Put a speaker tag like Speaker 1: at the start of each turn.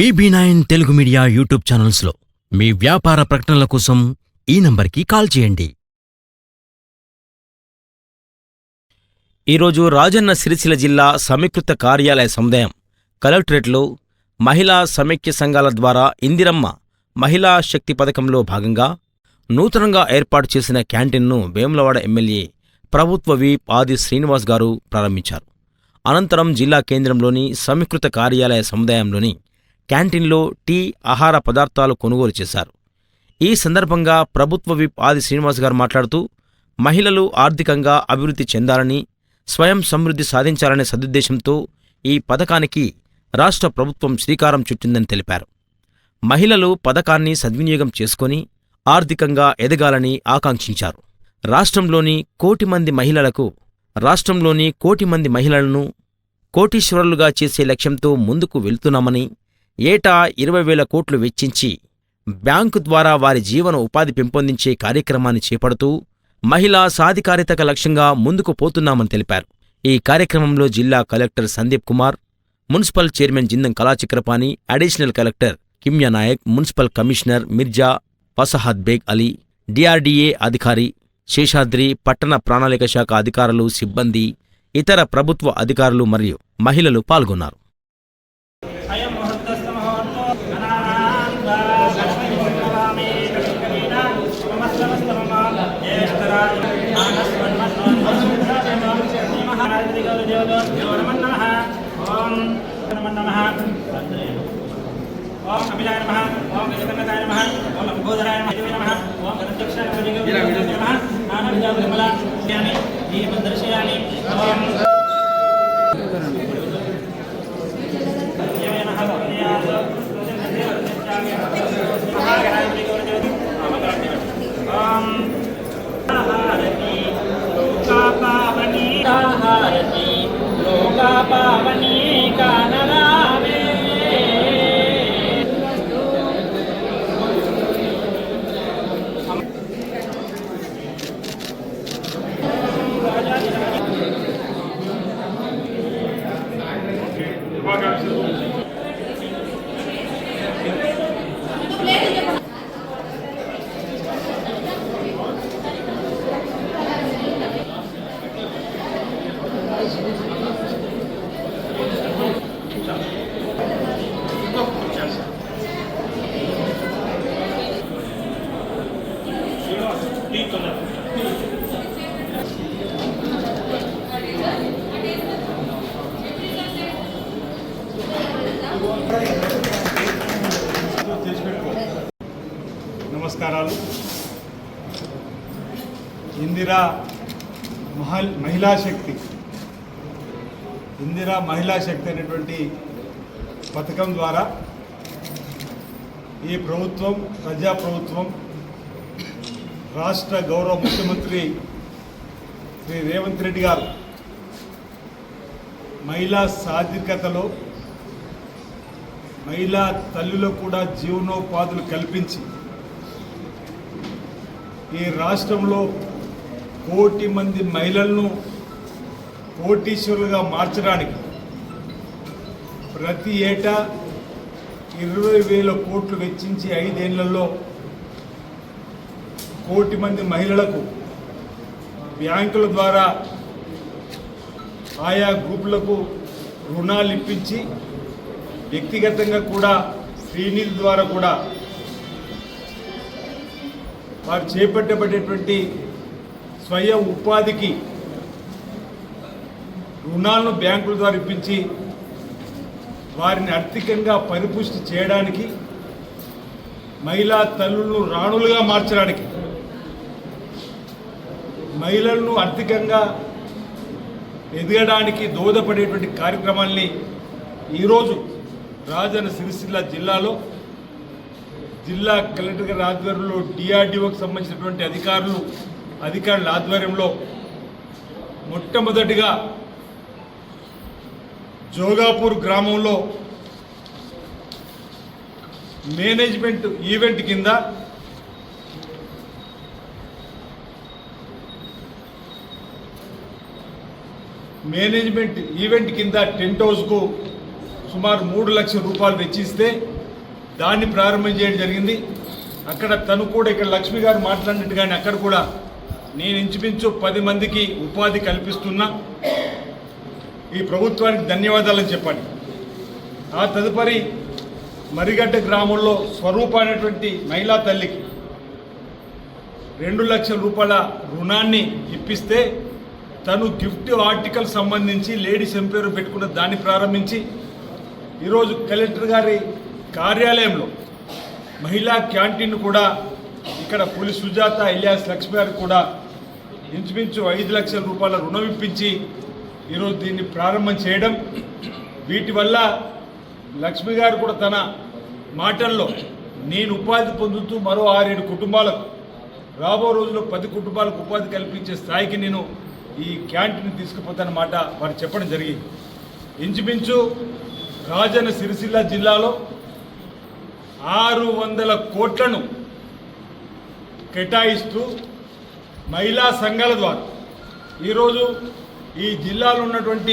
Speaker 1: BB nine Telugu media YouTube ఛానల్స్లో మీ వ్యాపార ప్రకటనల కోసం ఈ నంబర్కి కాల్ చేయండి.
Speaker 2: ఈరోజు రాజన్న సిరిసిల్ల జిల్లా సమీకృత కార్యాలయ సముదాయం కలెక్టరేట్లో మహిళా సమైక్య సంఘాల ద్వారా ఇందిరమ్మ మహిళా శక్తి పథకంలో భాగంగా నూతనంగా ఏర్పాటు చేసిన క్యాంటీన్ను వేములవాడ ఎమ్మెల్యే ప్రభుత్వ వీప్ ఆది శ్రీనివాస్ గారు ప్రారంభించారు. అనంతరం జిల్లా కేంద్రంలోని సమీకృత కార్యాలయ సముదాయంలోని క్యాంటీన్లో టీ ఆహార పదార్థాలు కొనుగోలు చేశారు. ఈ సందర్భంగా ప్రభుత్వ విప్ ఆది శ్రీనివాస్ గారు మాట్లాడుతూ మహిళలు ఆర్థికంగా అభివృద్ధి చెందాలని స్వయం సమృద్ధి సాధించాలనే సదుద్దేశంతో ఈ పథకానికి రాష్ట్ర ప్రభుత్వం శ్రీకారం చుట్టిందని తెలిపారు. మహిళలు పథకాన్ని సద్వినియోగం చేసుకొని ఆర్థికంగా ఎదగాలని ఆకాంక్షించారు. రాష్ట్రంలోని కోటి మంది మహిళలకు రాష్ట్రంలోని కోటి మంది మహిళలను కోటీశ్వరులుగా చేసే లక్ష్యంతో ముందుకు వెళ్తున్నామని ఏటా ఇరవై వేల కోట్లు వెచ్చించి బ్యాంకు ద్వారా వారి జీవన ఉపాధి పెంపొందించే కార్యక్రమాన్ని చేపడుతూ మహిళా సాధికారితక లక్ష్యంగా ముందుకు పోతున్నామని తెలిపారు. ఈ కార్యక్రమంలో జిల్లా collector Sandeep Kumar municipal chairman Jindam Kalachakrapani additional collector Kimya Naik municipal commissioner Mirza Fasahad Baig Ali DRDA అధికారి శేషాద్రి పట్టణ ప్రణాళిక శాఖ అధికారులు సిబ్బంది ఇతర ప్రభుత్వ అధికారులు మరియు మహిళలు పాల్గొన్నారు.
Speaker 3: ఓం అభిజాయ నమ. ఓం అభిలాయ నమ. ఓం అంబోధరాయ నమ. ఓం లంబోదరాయ నమః. ఓం గణధ్యక్షాయ నమ. శుభాకాంక్షలు Listo,
Speaker 4: నమస్కారాలు. ఇందిరా మహల్ మహిళా శక్తి. ఇందిరా మహిళా శక్తి అనేటువంటి పథకం ద్వారా ఈ ప్రభుత్వం ప్రజా ప్రభుత్వం రాష్ట్ర గౌరవ ముఖ్యమంత్రి శ్రీ రేవంత్ రెడ్డి గారు మహిళా సాధికతలో మహిళా తల్లులకు కూడా జీవనోపాధులు కల్పించి ఈ రాష్ట్రంలో కోటి మంది మహిళలను కోటీశ్వరులుగా మార్చడానికి ప్రతి ఏటా ఇరవై వేల కోట్లు వెచ్చించి ఐదేళ్ళలో కోటి మంది మహిళలకు బ్యాంకుల ద్వారా ఆయా గ్రూపులకు రుణాలు ఇప్పించి వ్యక్తిగతంగా కూడా శ్రీనిధి ద్వారా కూడా వారు చేపట్టబడేటువంటి స్వయం ఉపాధికి రుణాలను బ్యాంకుల ద్వారా ఇప్పించి వారిని ఆర్థికంగా పరిపుష్టి చేయడానికి మహిళా తల్లులను రాణులుగా మార్చడానికి మహిళలను ఆర్థికంగా ఎదగడానికి దోహదపడేటువంటి కార్యక్రమాల్ని ఈరోజు రాజన్న సిరిసిల్ల జిల్లాలో జిల్లా కలెక్టర్ గారి ఆధ్వర్యంలో డిఆర్డీఓకి సంబంధించినటువంటి అధికారులు అధికారుల ఆధ్వర్యంలో మొట్టమొదటిగా జోగాపూర్ గ్రామంలో మేనేజ్మెంట్ ఈవెంట్ కింద మేనేజ్మెంట్ ఈవెంట్ కింద టెంట్ హౌస్కు సుమారు మూడు లక్షల రూపాయలు వెచ్చిస్తే దాన్ని ప్రారంభం చేయడం జరిగింది. అక్కడ తను కూడా ఇక్కడ లక్ష్మి గారు మాట్లాడినట్టు కానీ అక్కడ కూడా నేను ఇంచుమించు పది మందికి ఉపాధి కల్పిస్తున్నా. ఈ ప్రభుత్వానికి ధన్యవాదాలని చెప్పండి ఆ తదుపరి మరిగడ్డ గ్రామంలో స్వరూప అనేటువంటి మహిళా తల్లికి రెండు లక్షల రూపాయల రుణాన్ని ఇప్పిస్తే తను గిఫ్ట్ ఆర్టికల్ సంబంధించి లేడీస్ ఎంపైర్ పెట్టుకున్న దాన్ని ప్రారంభించి ఈరోజు కలెక్టర్ గారి కార్యాలయంలో మహిళా క్యాంటీన్ కూడా ఇక్కడ పులి సుజాత ఇలియాస్ లక్ష్మి గారు కూడా ఇంచుమించు ఐదు లక్షల రూపాయల రుణం ఇప్పించి ఈరోజు దీన్ని ప్రారంభం చేయడం. వీటి వల్ల లక్ష్మి గారు కూడా తన మాటల్లో నేను ఉపాధి పొందుతూ మరో ఆరేడు కుటుంబాలకు రాబో రోజుల్లో పది కుటుంబాలకు ఉపాధి కల్పించే స్థాయికి నేను ఈ క్యాంటీన్ తీసుకుపోతానమాట వారు చెప్పడం జరిగింది. ఇంచుమించు రాజన్న సిరిసిల్ల జిల్లాలో ఆరు వందల కోట్లను కేటాయిస్తూ మహిళా సంఘాల ద్వారా. ఈరోజు ఈ జిల్లాలో ఉన్నటువంటి